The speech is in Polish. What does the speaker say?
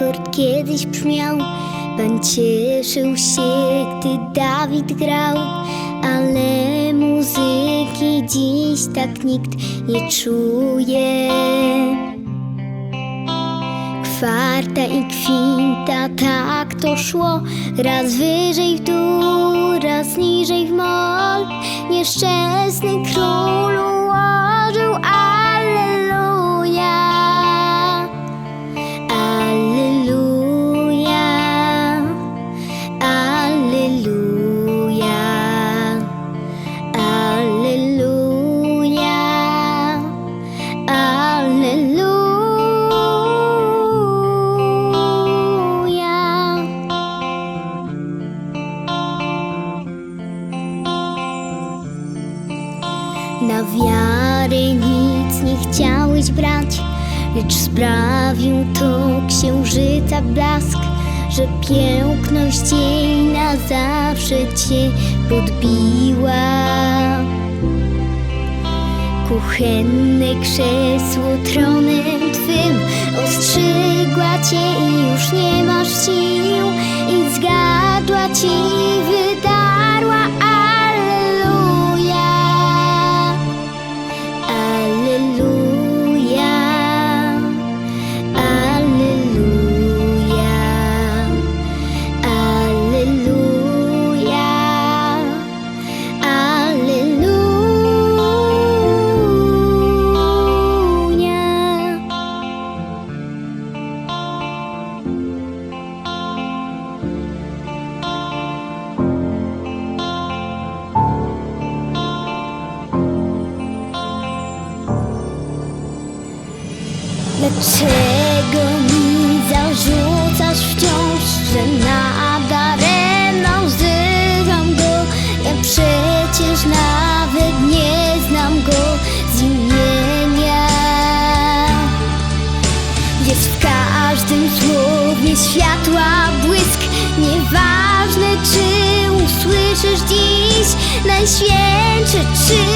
akord kiedyś brzmiał. Pan cieszył się, gdy Dawid grał Ale muzyki dziś tak nikt nie czuje. Kwarta i kwinta, tak to szło. Raz wyżej w dół, raz niżej w mol. Nieszczęsny król ułożył Na wiarę nic nie chciałeś brać Lecz sprawił to księżyca blask Że piękność jej na zawsze cię podbiła. Kuchenne krzesło tronem twym Ostrzygła cię i już nie masz sił I zgadła ci wydarła Dlaczego mi zarzucasz wciąż, że nadaremno wzywam go? Ja przecież nawet nie znam go z imienia. Jest w każdym słowie światła błysk Nieważne czy usłyszysz dziś Najświętsze czy